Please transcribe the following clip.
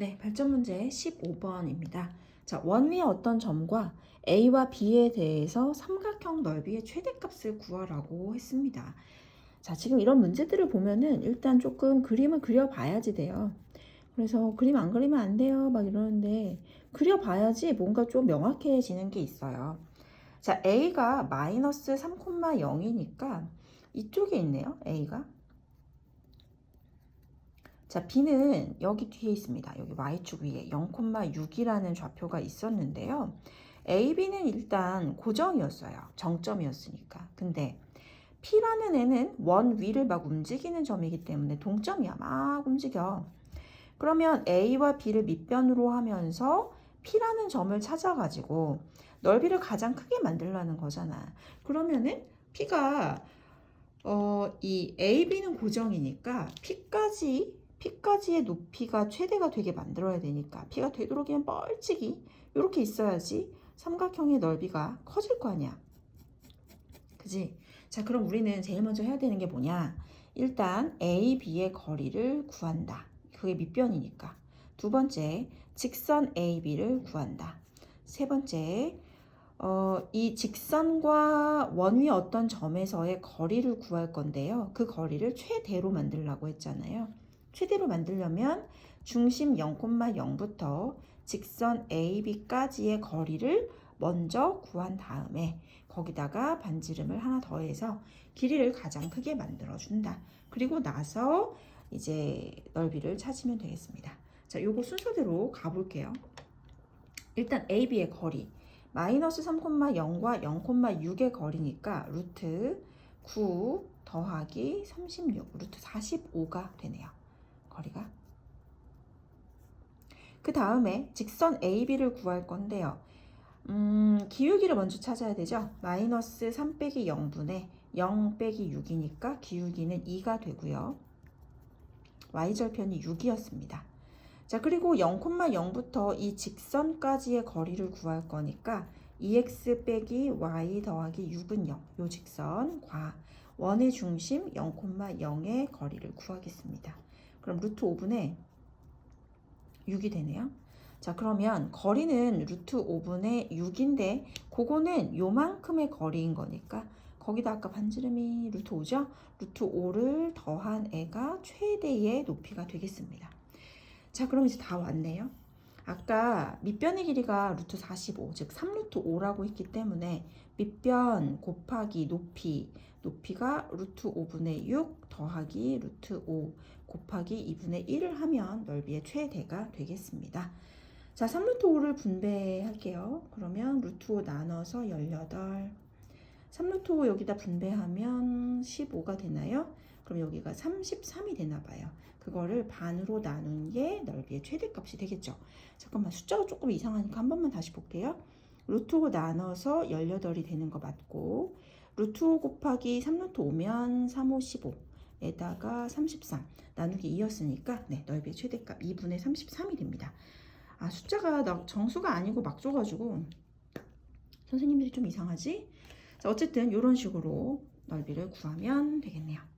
네, 발전 문제 15번입니다. 자, 원위의 어떤 점과 A와 B에 대해서 삼각형 넓이의 최대값을 구하라고 했습니다. 자, 지금 이런 문제들을 보면은 일단 조금 그림을 그려봐야지 돼요. 그래서 그림 안 그리면 안 돼요. 막 이러는데 그려봐야지 뭔가 좀 명확해지는 게 있어요. 자, A가 마이너스 3,0이니까 이쪽에 있네요. A가. 자, B는 여기 뒤에 있습니다. 여기 Y축 위에 0,6이라는 좌표가 있었는데요. A, B는 일단 고정이었어요. 정점이었으니까. 근데 P라는 애는 원 위를 막 움직이는 점이기 때문에 동점이야. 막 움직여. 그러면 A와 B를 밑변으로 하면서 P라는 점을 찾아가지고 넓이를 가장 크게 만들라는 거잖아. 그러면은 P가 어, 이 A, B는 고정이니까 P까지 P까지의 높이가 최대가 되게 만들어야 되니까 P가 되도록이면 뻘찍이 이렇게 있어야지 삼각형의 넓이가 커질 거 아니야. 그지? 자, 그럼 우리는 제일 먼저 해야 되는 게 뭐냐? 일단 A, B의 거리를 구한다. 그게 밑변이니까. 두 번째, 직선 A, B를 구한다. 세 번째, 어, 이 직선과 원위 어떤 점에서의 거리를 구할 건데요. 그 거리를 최대로 만들라고 했잖아요. 최대로 만들려면 중심 0,0부터 직선 AB까지의 거리를 먼저 구한 다음에 거기다가 반지름을 하나 더해서 길이를 가장 크게 만들어 준다. 그리고 나서 이제 넓이를 찾으면 되겠습니다. 자, 요거 순서대로 가볼게요. 일단 AB의 거리 마이너스 3,0과 0,6의 거리니까 루트 9 더하기 36 루트 45가 되네요. 거리가 그 다음에 직선 AB를 구할 건데요. 음, 기울기를 먼저 찾아야 되죠. 마이너스 3 빼기 0분의 0 빼기 6이니까 기울기는 2가 되고요. y절편이 6이었습니다. 자, 그리고 0,0부터 이 직선까지의 거리를 구할 거니까 2x 빼기 y 더하기 6은 0. 요 직선 과 원의 중심 0,0의 거리를 구하겠습니다. 그럼 루트 5분의 6이 되네요. 자, 그러면 거리는 루트 5분의 6인데 그거는 요만큼의 거리인 거니까 거기다 아까 반지름이 루트 5죠? 루트 5를 더한 애가 최대의 높이가 되겠습니다. 자, 그럼 이제 다 왔네요. 아까 밑변의 길이가 루트 45, 즉 3루트 5라고 했기 때문에 밑변 곱하기 높이, 높이가 루트 5분의 6 더하기 루트 5 곱하기 2분의 1을 하면 넓이의 최대가 되겠습니다. 자, 3루트 5를 분배할게요. 그러면 루트 5 나눠서 18. 3루트 5 여기다 분배하면 15가 되나요? 그럼 여기가 33이 되나 봐요. 그거를 반으로 나눈 게 넓이의 최대값이 되겠죠. 잠깐만 숫자가 조금 이상하니까 한 번만 다시 볼게요. 루트 5 나눠서 18이 되는 거 맞고 루트 5 곱하기 3루트 5면 3, 5, 15 에다가 33 나누기 2였으니까 네, 넓이의 최대값 2분의 33이 됩니다. 아 숫자가 나 정수가 아니고 막 줘가지고 선생님들이 좀 이상하지? 자, 어쨌든 이런 식으로 넓이를 구하면 되겠네요.